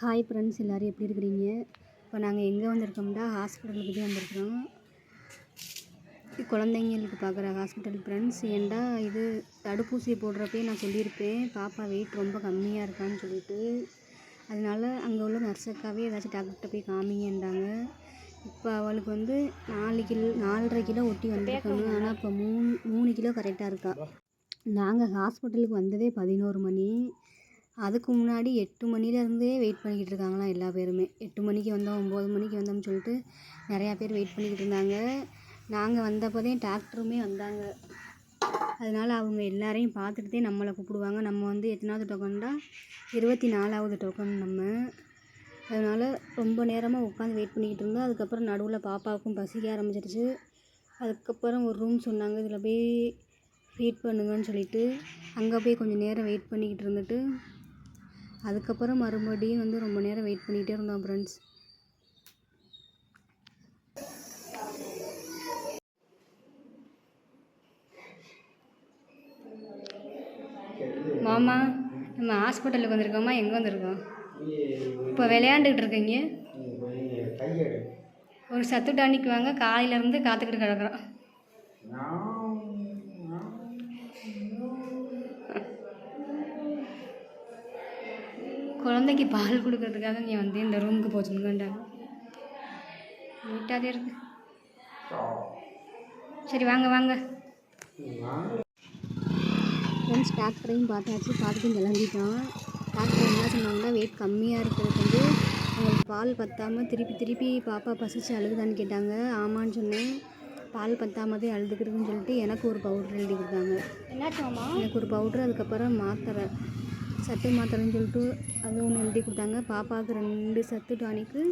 Hi friends எல்லோரும் எப்படி இருக்கிறீங்க? இப்போ நாங்கள் எங்கே வந்திருக்கோம்னா ஹாஸ்பிட்டலுக்கு தான் வந்திருக்கிறோம். குழந்தைங்களுக்கு பார்க்குற ஹாஸ்பிட்டல் ஃப்ரெண்ட்ஸ் ஏன்டா இது தடுப்பூசி போடுறப்பே நான் சொல்லியிருப்பேன். பாப்பா வெயிட் ரொம்ப கம்மியாக இருக்கான்னு சொல்லிட்டு. அதனால அங்கே உள்ள நர்ஸக்காவே ஏதாச்சும் டாக்டர்கிட்ட போய் காமிங்கன்றாங்க. இப்போ அவளுக்கு வந்து நாலு கிலோ நாலரை கிலோ ஒட்டி வந்திருக்காங்க. ஆனால் இப்போ மூணு மூணு கிலோ கரெக்டாக இருக்கா? நாங்கள் ஹாஸ்பிட்டலுக்கு வந்ததே பதினோரு மணி. அதுக்கு முன்னாடி எட்டு மணிலேருந்தே வெயிட் பண்ணிக்கிட்டு இருக்காங்களாம் எல்லா பேருமே. எட்டு மணிக்கு வந்தோம் ஒம்பது மணிக்கு வந்தோம்னு சொல்லிட்டு நிறையா பேர் வெயிட் பண்ணிக்கிட்டு இருந்தாங்க. நாங்கள் வந்தப்போதே டாக்டருமே வந்தாங்க. அதனால் அவங்க எல்லாரையும் பார்த்துட்டு நம்மளை கூப்பிடுவாங்க. நம்ம வந்து எத்தனாவது டோக்கன்டா இருபத்தி நாலாவது டோக்கன் நம்ம. அதனால் ரொம்ப நேரமாக உட்காந்து வெயிட் பண்ணிக்கிட்டு இருந்தோம். அதுக்கப்புறம் நடுவில் பாப்பாவுக்கும் பசிக்க ஆரம்பிச்சிருச்சு. அதுக்கப்புறம் ஒரு ரூம் சொன்னாங்க இதில் போய் வெயிட் பண்ணுங்கன்னு சொல்லிட்டு. அங்கே போய் கொஞ்சம் நேரம் வெயிட் பண்ணிக்கிட்டு இருந்துட்டு அதுக்கப்புறம் மறுபடியும் வந்து ரொம்ப நேரம் வெயிட் பண்ணிகிட்டே இருந்தோம் ஃப்ரெண்ட்ஸ் மாமா நம்ம ஹாஸ்பிட்டலுக்கு வந்திருக்கோமா? எங்கே வந்திருக்கோம்? இப்போ விளையாண்டுக்கிட்டு இருக்கீங்க? ஒரு சத்து டானிக் வாங்க காலையிலேருந்து காத்துக்கிட்டு கிடக்குறோம். குழந்தைக்கு பால் கொடுக்கறதுக்காக நீ வந்து இந்த ரூமுக்கு போச்சுங்கன்றாங்க நீட்டாகவே இருக்கு. சரி வாங்க வாங்க. ஃப்ரெண்ட்ஸ் டாக்டரையும் பார்த்தாச்சு. பார்த்துட்டு கிளம்பிட்டோம். டாக்டர் என்ன சொன்னாங்கன்னா வெயிட் கம்மியாக இருக்கிறதுக்கு வந்து உங்களுக்கு பால் பத்தாமல் திருப்பி திருப்பி பாப்பா பசிச்சு அழுகுதான்னு கேட்டாங்க. ஆமான்னு சொன்னேன். பால் பத்தாமதே அழுதுக்கிறதுன்னு சொல்லிட்டு எனக்கு ஒரு பவுட்ரு எழுதி கொடுத்தாங்க. எனக்கு ஒரு பவுட்ரு அதுக்கப்புறம் மாத்திரை. சத்து மாத்திரைன்னு சொல்லிட்டு அது ஒன்று எழுதி கொடுத்தாங்க. பாப்பாவுக்கு ரெண்டு சத்து டானிக்கு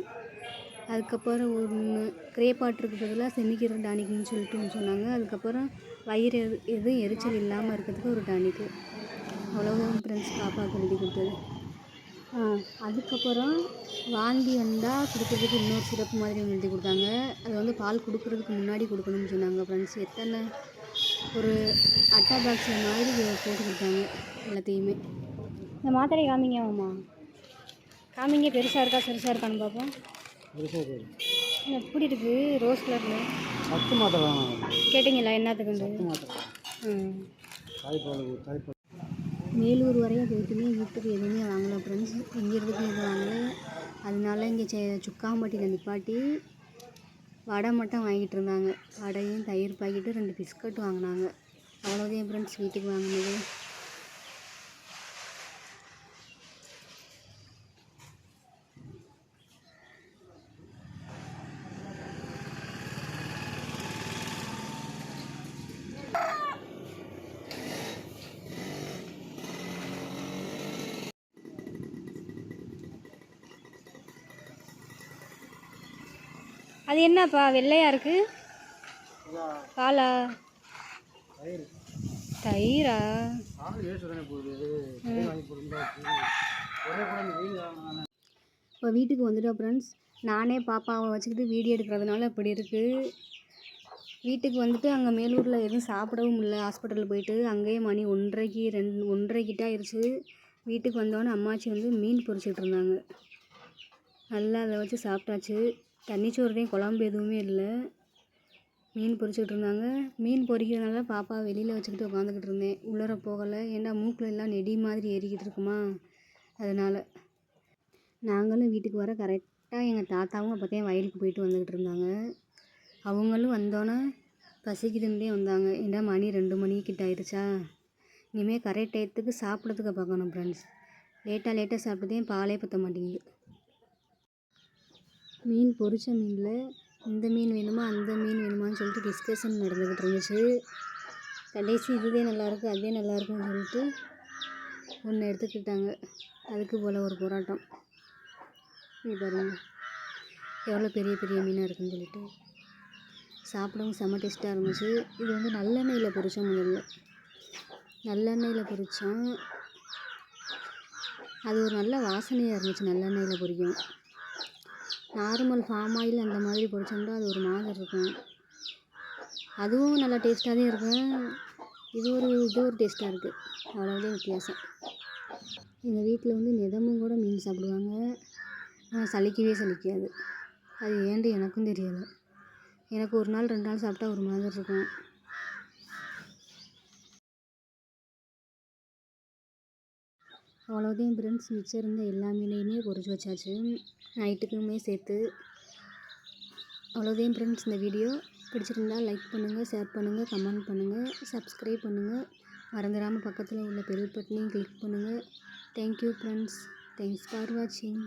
அதுக்கப்புறம் ஒன்று கிரேப்பாட்டுக்கு பதிலாக செமிக்கிற டானிக்குன்னு சொல்லிட்டு ஒன்று சொன்னாங்க. அதுக்கப்புறம் வயிறு எது எதுவும் எரிச்சல் இல்லாமல் இருக்கிறதுக்கு ஒரு டானிக்கு அவ்வளோதான் ஃப்ரெண்ட்ஸ் பாப்பாவுக்கு எழுதி கொடுத்தது. அதுக்கப்புறம் வாந்தி வந்தால் கொடுக்குறதுக்கு இன்னொரு சிறப்பு மாதிரி ஒன்று எழுதி கொடுத்தாங்க. அது வந்து பால் கொடுக்குறதுக்கு முன்னாடி கொடுக்கணும்னு சொன்னாங்க ஃப்ரெண்ட்ஸ் எத்தனை ஒரு அட்டா பாக்ஸில் மாதிரி போட்டு கொடுத்தாங்க எல்லாத்தையுமே. இந்த மாத்திரை காமிங்க ஆமா காமிங்க பெருசாக இருக்கா சிறுசாக இருக்கான்னு பார்ப்போம். எப்படி இருக்குது ரோஸ் கலரில் சத்து மாத்திரை கேட்டிங்களா மாத்திரை. ம். மேலூர் வரையும் போயிட்டுமே வீட்டுக்கு எதுவுமே வாங்கலை ஃப்ரெண்ட்ஸ் இங்கே இருக்கிறதுக்கு எதுவும் வாங்கலை. அதனால இங்கே செ சுக்காம்பட்டியில் நிப்பாட்டி வடை மட்டும் வாங்கிட்டு இருந்தாங்க. வடையும் தயிர் பாக்கெட்டு ரெண்டு பிஸ்கட் வாங்கினாங்க. அவ்வளோதான் ஃப்ரெண்ட்ஸ் வீட்டுக்கு வாங்கினது. அது என்னப்பா வெள்ளையா இருக்கு? பாலா? தயிர்? இப்போ வீட்டுக்கு வந்துட்டோம் ஃப்ரெண்ட்ஸ். நானே பாப்பாவை வச்சுக்கிட்டு வீடியோ எடுக்கிறதுனால இப்படி இருக்குது வீட்டுக்கு வந்துட்டு அங்கே மேலூரில் எதுவும் சாப்பிடவும் இல்லை. ஹாஸ்பிட்டல் போயிட்டு அங்கேயே மணி ஒன்றரைக்கு ரெண்டு ஒன்றரை கிட்ட ஆயிடுச்சு வீட்டுக்கு வந்தோடனே அம்மாச்சி வந்து மீன் பொரிச்சிட்டு இருந்தாங்க. நல்லா அதை வச்சு சாப்பிட்டாச்சு. தண்ணி தான் குழம்பு எதுவுமே இல்லை. மீன் பொரிச்சிட்டு இருந்தாங்க. மீன் பொரிக்கிறதுனால பாப்பா வெளியில் வச்சுக்கிட்டு உட்காந்துக்கிட்டு இருந்தேன். உள்ளர போகலை. ஏன்னா மூக்கில் எல்லாம் நெடி மாதிரி ஏறிக்கிட்டு இருக்குமா? அதனால் நாங்களும் வீட்டுக்கு வர கரெக்டாக எங்கள் தாத்தாவும் அப்போதான் வயலுக்கு போயிட்டு வந்துக்கிட்டு இருந்தாங்க. அவங்களும் வந்தோன்னே பசிக்குதுன்னே வந்தாங்க. ஏன்னா மணி ரெண்டு மணி கிட்ட ஆயிடுச்சா? இனிமேல் கரெக்ட் டயத்துக்கு சாப்பிட்றதுக்கு பார்க்கணும் ஃப்ரெண்ட்ஸ் லேட்டாக லேட்டாக சாப்பிட்டதே பாலே பற்ற மாட்டேங்குது. மீன் பொரிச்ச மீனில் இந்த மீன் வேணுமா அந்த மீன் வேணுமான்னு சொல்லிட்டு டிஸ்கஷன் நடந்துக்கிட்டு இருந்துச்சு கடைசி இதுவே நல்லாயிருக்கு அதே நல்லாயிருக்குன்னு சொல்லிட்டு ஒன்று எடுத்துக்கிட்டாங்க. அதுக்கு போல் ஒரு போராட்டம். இது பாருங்க. எவ்வளோ பெரிய பெரிய மீனாக இருக்குன்னு சொல்லிட்டு. சாப்பிடவும் செம்ம டேஸ்ட்டாக இருந்துச்சு. இது வந்து நல்லெண்ணெயில் பொரித்தோம் முதல்ல நல்லெண்ணெயில் பொரித்தோம் அது ஒரு நல்ல வாசனையாக இருந்துச்சு நல்லெண்ணெயில் பொரிக்கும் நார்மல் ஃபார்ம் ஆயில் அந்த மாதிரி பொரிச்சோம்னா அது ஒரு மாதிரி இருக்கும். அதுவும் நல்லா டேஸ்ட்டாக தான் இருக்கும். இது ஒரு இது ஒரு டேஸ்ட்டாக இருக்குது அவ்வளோதான் வித்தியாசம். எங்கள் வீட்டில் வந்து நிதமும் கூட மீன் சாப்பிடுவாங்க. ஆனால் சலிக்கவே சலிக்காது. அது ஏன்ட்டு எனக்கும் தெரியலை. எனக்கு ஒரு நாள் ரெண்டு நாள் சாப்பிட்டா ஒரு மாதிரி இருக்கும். அவ்வளோதான் ஃப்ரெண்ட்ஸ் மிச்சம் இருந்த எல்லா மீனையுமே பொறிச்சு வச்சாச்சு. நைட்டுக்குமே சேர்த்து. அவ்வளோதான் ஃப்ரெண்ட்ஸ் இந்த வீடியோ பிடிச்சிருந்தா லைக் பண்ணுங்கள் ஷேர் பண்ணுங்கள் கமெண்ட் பண்ணுங்கள் சப்ஸ்கிரைப் பண்ணுங்கள் மறந்துடாமல் பக்கத்தில் உள்ள பெல் பட்டனையும் கிளிக் பண்ணுங்கள் தேங்க்யூ ஃப்ரெண்ட்ஸ் தேங்க்ஸ் ஃபார் வாட்சிங்